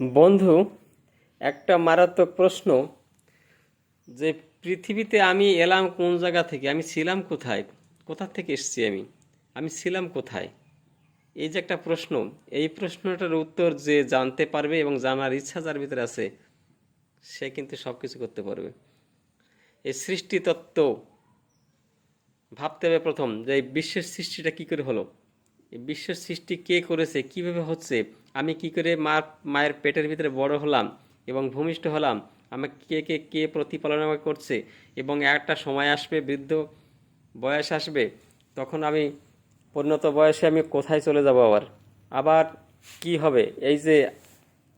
বন্ধু, একটা মারাত্মক প্রশ্ন। যে পৃথিবীতে আমি এলাম কোন জায়গা থেকে? আমি ছিলাম কোথায়? কোথা থেকে এসেছি আমি? আমি ছিলাম কোথায়? এই যে একটা প্রশ্ন। এই প্রশ্নটার উত্তর যে জানতে পারবে এবং জানার ইচ্ছা যার ভিতরে আছে, সে কিন্তু সব কিছু করতে পারবে। এই সৃষ্টি তত্ত্ব ভাবতে হবে প্রথম যে এই বিশ্বের সৃষ্টিটা কি করে হলো? এই বিশ্বের সৃষ্টি কে করেছে? কীভাবে হচ্ছে? আমি কি করে মা মায়ের পেটের ভিতরে বড় হলাম এবং ভূমিষ্ঠ হলাম? আমাকে কে কে কে প্রতিপালন আমাকে করছে? এবং একটা সময় আসবে, বৃদ্ধ বয়স আসবে, তখন আমি পরিণত বয়সে আমি কোথায় চলে যাব আবার? আবার কি হবে? এই যে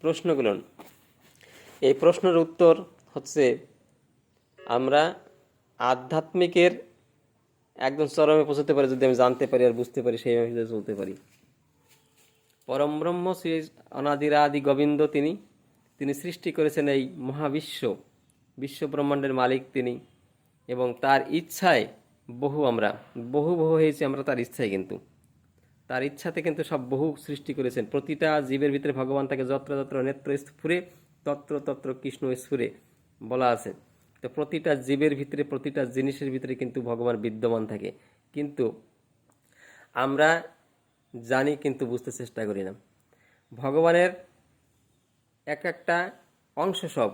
প্রশ্নগুলো। এই প্রশ্নের উত্তর হচ্ছে, আমরা আধ্যাত্মিকের একদম চরমে পৌঁছতে পারি যদি আমি জানতে পারি আর বুঝতে পারি, সেইভাবে চলতে পারি। পরম ব্রহ্ম শ্রী অনাদিরাদি গোবিন্দ তিনি তিনি সৃষ্টি করেছেন এই মহাবিশ্ব, বিশ্ব ব্রহ্মাণ্ডের মালিক তিনি এবং তার ইচ্ছায় বহু আমরা, বহু বহু হয়েছি আমরা তার ইচ্ছায় কিন্তু। তার ইচ্ছাতে কিন্তু সব বহু সৃষ্টি করেছেন। প্রতিটা জীবের ভিতরে ভগবান তাকে যত্র যত্র নেত্র স্ফুরে, তত্র তত্র কৃষ্ণ স্ফুরে বলা আছে। তো প্রতিটা জীবের ভিতরে, প্রতিটা জিনিসের ভিতরে কিন্তু ভগবান বিদ্যমান থাকে। কিন্তু আমরা জানি কিন্তু বুঝতে চেষ্টা করি না। ভগবানের এক একটা অংশ সব,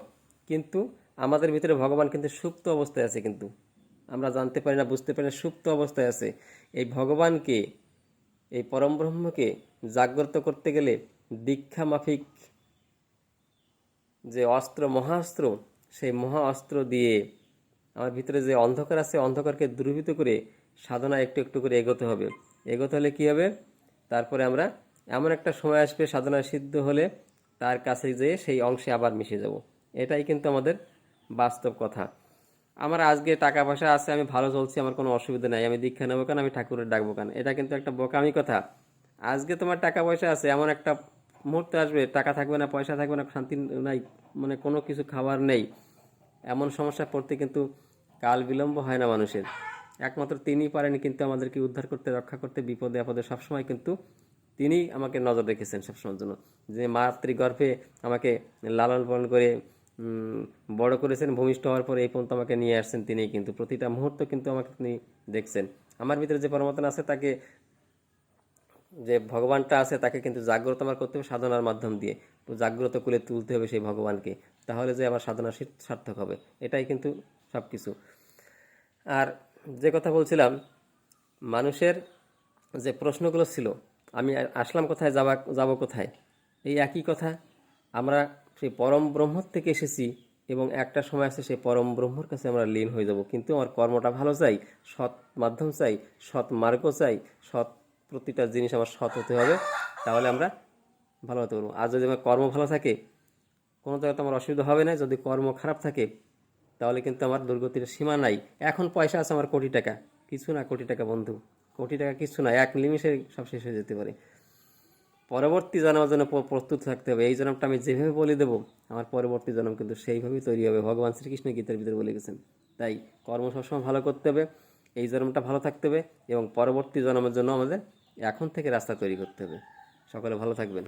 কিন্তু আমাদের ভিতরে ভগবান কিন্তু সুপ্ত অবস্থায় আছে কিন্তু। আমরা জানতে পারি না, বুঝতে পারি না, সুপ্ত অবস্থায় আছে। এই ভগবানকে, এই পরম ব্রহ্মকে জাগ্রত করতে গেলে দীক্ষা মাফিক যে অস্ত্র, মহাস্ত্র, সেই মহা অস্ত্র দিয়ে আমার ভিতরে যে অন্ধকার আছে, অন্ধকারকে দূরীভূত করে সাধনা একটু একটু করে এগোতে হবে। এগোতে হলে কী হবে? তারপরে আমরা এমন একটা সময় আসবে সাধনা সিদ্ধ হলে তার কাছে যেয়ে সেই অংশে আবার মিশে যাব। এটাই কিন্তু আমাদের বাস্তব কথা। আমার আজকে টাকা পয়সা আছে, আমি ভালো চলছি, আমার কোনো অসুবিধা নাই, আমি দীক্ষা নেব কেন, আমি ঠাকুরের ডাকবো কেন? এটা কিন্তু একটা বোকামি কথা। আজকে তোমার টাকা পয়সা আছে, এমন একটা মুহূর্তে আসবে, টাকা থাকবে না, পয়সা থাকবে না, শান্তি নাই মানে কোনো কিছু খাবার নেই। এমন সমস্যা পড়তে কিন্তু কাল বিলম্ব হয় না মানুষের। একমাত্র তিনিই পারেন কিন্তু আমাদেরকে উদ্ধার করতে, রক্ষা করতে, বিপদে আপদে সবসময় কিন্তু তিনি আমাকে নজর রেখেছেন সবসময়ের জন্য। যে মাতৃগর্ভে আমাকে লালন পালন করে বড় করেছেন, ভূমিষ্ঠ হওয়ার পরে এই পর্যন্ত আমাকে নিয়ে আসছেন তিনি কিন্তু। প্রতিটা মুহূর্ত কিন্তু আমাকে তিনি দেখছেন। আমার ভিতরে যে পরমাত্মা আছে তাকে, যে ভগবানটা আছে তাকে কিন্তু জাগ্রত আমার করতে হবে সাধনার মাধ্যম দিয়ে। তো জাগ্রত করে তুলতে হবে সেই ভগবানকে। তাহলে যে আমার সাধনা সার্থক হবে। এটাই কিন্তু সব কিছু আর যে কথা বলছিলাম, মানুষের যে প্রশ্নগুলো ছিল, আমি আসলাম কোথায়, যাবা, যাব কোথায়? এই একই কথা। আমরা সেই পরম ব্রহ্ম থেকে এসেছি এবং একটা সময় আসে সেই পরম ব্রহ্মর কাছে আমরা লীন হয়ে যাব। কিন্তু আমার কর্মটা ভালো চাই, সৎ মাধ্যম চাই, সৎ মার্গ চাই, সৎ প্রতিটা জিনিস আমার সৎ হতে হবে, তাহলে আমরা ভালো হতে পারব। আর যদি আমার কর্ম ভালো থাকে, কোনো জায়গাতে আমার অসুবিধা হবে না। যদি কর্ম খারাপ থাকে তাহলে কিন্তু আমার দুর্গতির সীমা নাই। এখন পয়সা আছে আমার কোটি টাকা। কিছু না, কোটি টাকা বন্ধু। কোটি টাকা কিছু না, এক নিমিষে সব শেষ হয়ে যেতে পারে। পরবর্তী জন্মের জন্য প্রস্তুত থাকতে হবে। এই জন্মটা আমি যেভাবে বলে দেবো, আমার পরবর্তী জন্ম কিন্তু সেইভাবেই তৈরি হবে। ভগবান শ্রীকৃষ্ণ গীতার ভিতরে বলে গেছেন। তাই কর্ম সবসময় ভালো করতে হবে, এই জন্মটা ভালো থাকতে হবে এবং পরবর্তী জন্মের জন্য আমাদের এখন থেকে রাস্তা তৈরি করতে হবে। সকলে ভালো থাকবেন।